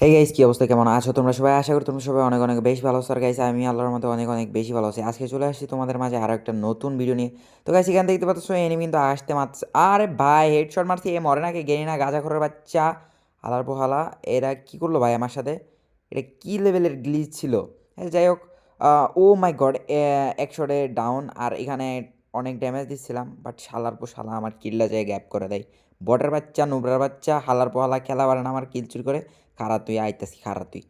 Hey guys কি অবস্থা? কেমন আছো? তোমরা সবাই আশা করি তোমরা সবাই অনেক অনেক বেশি ভালো আছো। আর গাইস আমি আল্লাহর মতো অনেক অনেক বেশি ভালো আছি। আজকে চলে আসছি তোমাদের মাঝে আরও একটা নতুন ভিডিও নিয়ে। তো গাইস এখান দেখতে পাচ্ছ এনিমি কিন্তু আসতে মারছে আরে ভাই হেডশট মারছি। এ মরে নাকি? গেনি না, গাজা খরের বাচ্চা। হালার পোহালা, এরা কি করল ভাই আমার সাথে? এটা কি লেভেলের গ্লিচ ছিল? হ্যাঁ যাই হোক ও মাই গড এক শটে ডাউন আর এখানে অনেক ড্যামেজ দিচ্ছিলাম। বাট শালার পো শালা, আমার কিল্লা যায় গ্যাপ করে দেয়। বটের বাচ্চা, নুবরার বাচ্চা, হালার পোহালা, খেলা পারে না আমার কিল চুরি করে। খারা তুই আইতাসি খারা তুই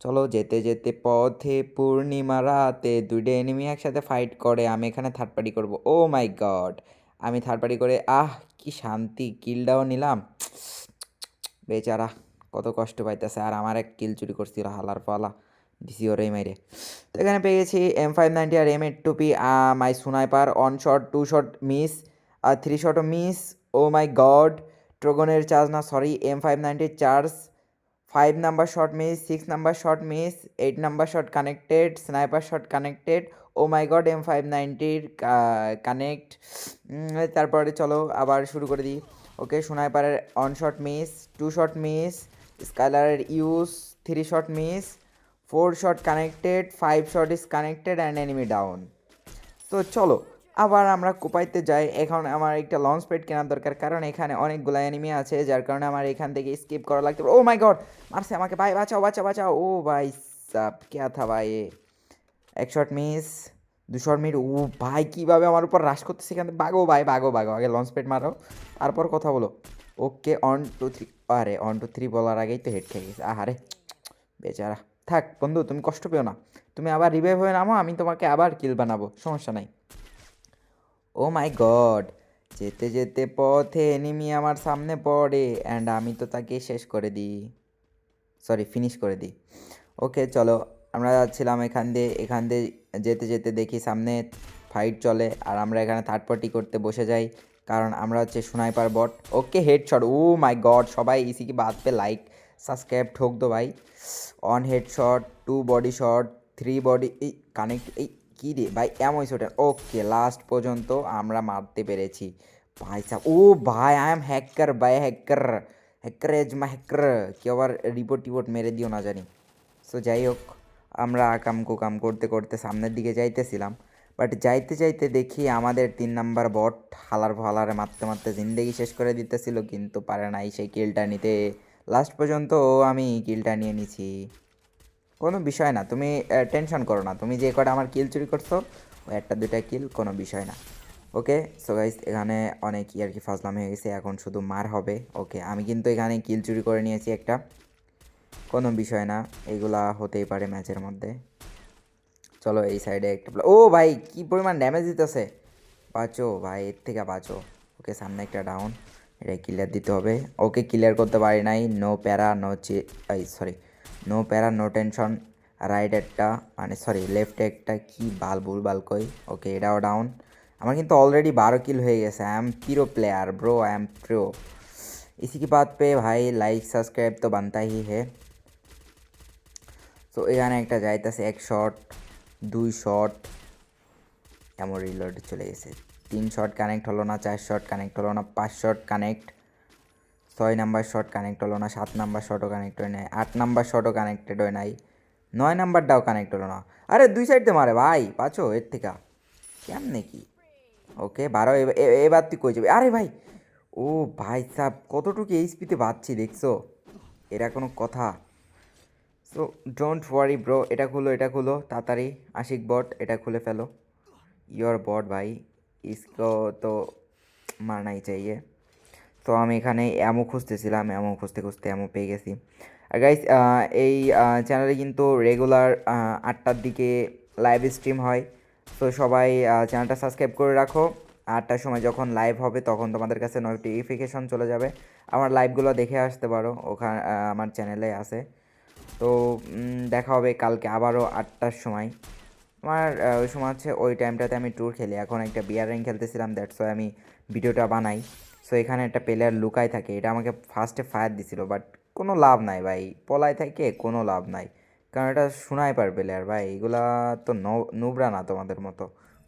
চলো যেতে যেতে পথে পূর্ণিমা রাতে দুইটা এনিমি একসাথে ফাইট করে, আমি এখানে থার্ড পার্টি করব। ও মাই গড আমি থার্ড পার্টি করে, আহ, কি শান্তি কিলটাও নিলাম। বেচারা, কত কষ্ট পাইতেছে। আর আমার এক কিল চুরি করছিল, হালার পালা। দিছি ওরেই মাইরে। তো এখানে পেয়ে গেছি M five ninety R M eight two P my sniper one shot two shot miss R three শটও মিস ও মাই গড ট্রোগনের চার্জ না sorry M five নাইনটির charge five number shot miss six number shot miss eight number shot connected sniper shot connected oh my god M five নাইনটির connect তারপরে চলো আবার শুরু করে দিই। Okay স্নাইপারের one shot miss two shot miss স্কাইলারের use three shot miss four shot connected five shot is connected and enemy down তো চলো আবার আমরা কোপাইতে যাই। এখন আমার একটা লঞ্চ প্যাড কেনার দরকার, কারণ এখানে অনেকগুলো এনিমি আছে, যার কারণে আমার এখান থেকে স্কিপ করা লাগতে ও মাই গড মারছে আমাকে। ভাই, বাঁচাও বাঁচাও বাঁচাও। ও ভাই, সাপ, কে থা ভাই। এক শট মিস দু শট মিট ও ভাই, কীভাবে আমার উপর রাশ করতে সেখান থেকে? বাগো ভাই বাগো বাগো আগে লঞ্চ প্যাড মারো, তারপর কথা বলো। ওকে অন টু থ্রি আরে অন টু থ্রি বলার আগেই তো হেড খেয়ে গেছে। আহারে, বেচারা। থাক, বন্ধু, তুমি কষ্ট পেও না। তুমি আবার রিভাইভ হয়ে নামো, আমি তোমাকে আবার কিল বানাবো। সমস্যা নাই। ও মাই গড, যেতে যেতে পথে এনিমি আমার সামনে পড়ে অ্যান্ড আমি তো তাকে শেষ করে দিই। সরি ফিনিশ করে দিই। ওকে চলো, আমরা যাচ্ছিলাম এখান দিয়ে এখান দিয়ে যেতে যেতে দেখি সামনে ফাইট চলে, আর আমরা এখানে থার্ড পার্টি করতে বসে যাই, কারণ আমরা হচ্ছে sniper bot okay head shot oh my god, সবাই ইসি কি বাদ পে লাইক সাবস্ক্রাইব ঠোক দো ভাই। One head shot two body shot three body এই কানেক্ট এই কী রে? ভাই, এমন শটের ওকে লাস্ট পর্যন্ত আমরা মারতে পেরেছি। ভাই সাহ ও ভাই আই এম হ্যাকার ভাই হ্যাকার হ্যাকার এজ মা হ্যাকার কেউ আবার রিপোর্ট টিপোর্ট মেরে দিও না জানি। সো যাই হোক, আমরা আকাম কুকাম করতে করতে সামনের দিকে যাইতেছিলাম। বাট যাইতে যাইতে দেখি আমাদের তিন নাম্বার বট হালার ফালারে মারতে মারতে জিন্দেগি শেষ করে দিতেছিল, কিন্তু পারে নাই সেই কিলটা নিতে। লাস্ট পর্যন্ত আমি কিলটা নিয়ে নিছি। কোনো বিষয় না, তুমি টেনশন করো না। তুমি যে কটা আমার কিল চুরি করছ, ওই একটা, দুইটা কিল কোনো বিষয় না। ওকে সো গাইস এখানে অনেক আর কি ফাজলাম হয়ে গেছে, এখন শুধু মার হবে। ওকে আমি কিন্তু এখানে কিল চুরি করে নিয়েছি একটা। কোনো বিষয় না, এগুলা হতেই পারে ম্যাচের মধ্যে। চলো এই সাইডে একটা ও ভাই, কি পরিমাণ ড্যামেজ দিতেছে। বাঁচো ভাই, এর থেকে বাঁচো। ওকে সামনে একটা ডাউন এটা ক্লিয়ার দিতে হবে। ওকে ক্লিয়ার করতে পারি নাই নো প্যারা নো চে সরি নো প্যারা নো টেনশন রাইট একটা মানে সরি লেফট একটা কি বাল বুল বাল কই ওকে এটাও ডাউন আমার কিন্তু অলরেডি বারো কিল হয়ে গেছে আই এম প্রিয় player bro I am pro इसी की बात पे भाई लाइक सब्सक्राइब तो बनता ही है তো এখানে একটা যাইতেছে এক শট দুই শট এমন রিলোড চলে গেছে তিন শট কানেক্ট হলো না চার শট কানেক্ট হলো না পাঁচ শট কানেক্ট ছয় নাম্বার শট কানেক্ট হলো না, সাত নাম্বার শটও কানেক্ট হয় নাই, আট নাম্বার শটও কানেক্টেড হয় নাই, নয় নাম্বারটাও কানেক্ট হলো না। আরে দুই সাইড মারে ভাই, পাচো এর থেকে। কেমনে কি? ওকে বারো এবার তুই কই যাবি? আরে ভাই, ও ভাই সাহ কতটুকু এই এইচপিতে বাঁচছি দেখছ? এরা কোনো কথা। সো ডোন্ট ওয়ারি ব্রো এটা খুলো এটা খুলো, তাড়াতাড়ি, আশিক বট এটা খুলে ফেলো। ইয়োর বট ভাই ইসকো তো মারনাই চাইয়ে। তো আমি এখানে অ্যামো খুঁজতেছিলাম অ্যামো খুঁজতে খুঁজতে অ্যামো পেয়ে গেছি। আর গাইস এই চ্যানেলে কিন্তু রেগুলার আটটার দিকে লাইভ স্ট্রিম হয়। তো সবাই চ্যানেলটা সাবস্ক্রাইব করে রাখো। আটটার সময় যখন লাইভ হবে তখন তোমাদের কাছে নোটিফিকেশন চলে যাবে। আমার লাইভগুলো দেখে আসতে পারো, ওখানে আমার চ্যানেলে আছে। তো দেখা হবে কালকে আবারও আটটার সময়। আমার ওই সময় হচ্ছে ওই টাইমটাতে আমি ট্যুর খেলি। এখন একটা বিয়ার র্যাঙ্ক খেলতেছিলাম দ্যাটস ওয়াই আমি ভিডিওটা বানাই। সো এখানে একটা প্লেয়ার লুকাই থাকে, এটা আমাকে ফার্স্টে ফায়ার দিছিল বাট কোনো লাভ নাই ভাই। পলায় থাকে, কোনো লাভ নাই। কারণ এটা শোনাই পার প্লেয়ার ভাই, এগুলা তো নুবরা না তোমাদের মতো,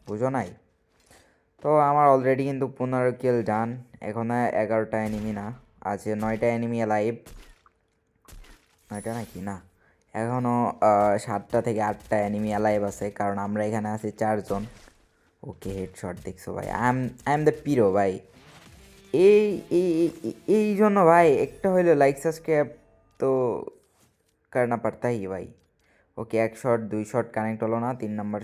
বুঝো নাই? তো আমার অলরেডি কিন্তু পনেরো কিল ডান এখন এগারোটা এনিমি না আছে নয়টা এনিমি লাইভ নয়টা নাকি? না। এখনও সাতটা থেকে আটটা অ্যানিমি অ্যালাইভ আছে, কারণ আমরা এখানে আছি চারজন। ওকে হেড শট দেখছ ভাই। I am I am the pro ভাই এই এই জন্য ভাই, একটা হইল লাইক সাবস্ক্রাইব তো করনা পারতাই ভাই। ওকে, এক শট দুই শট কানেক্ট হলো না, তিন নম্বর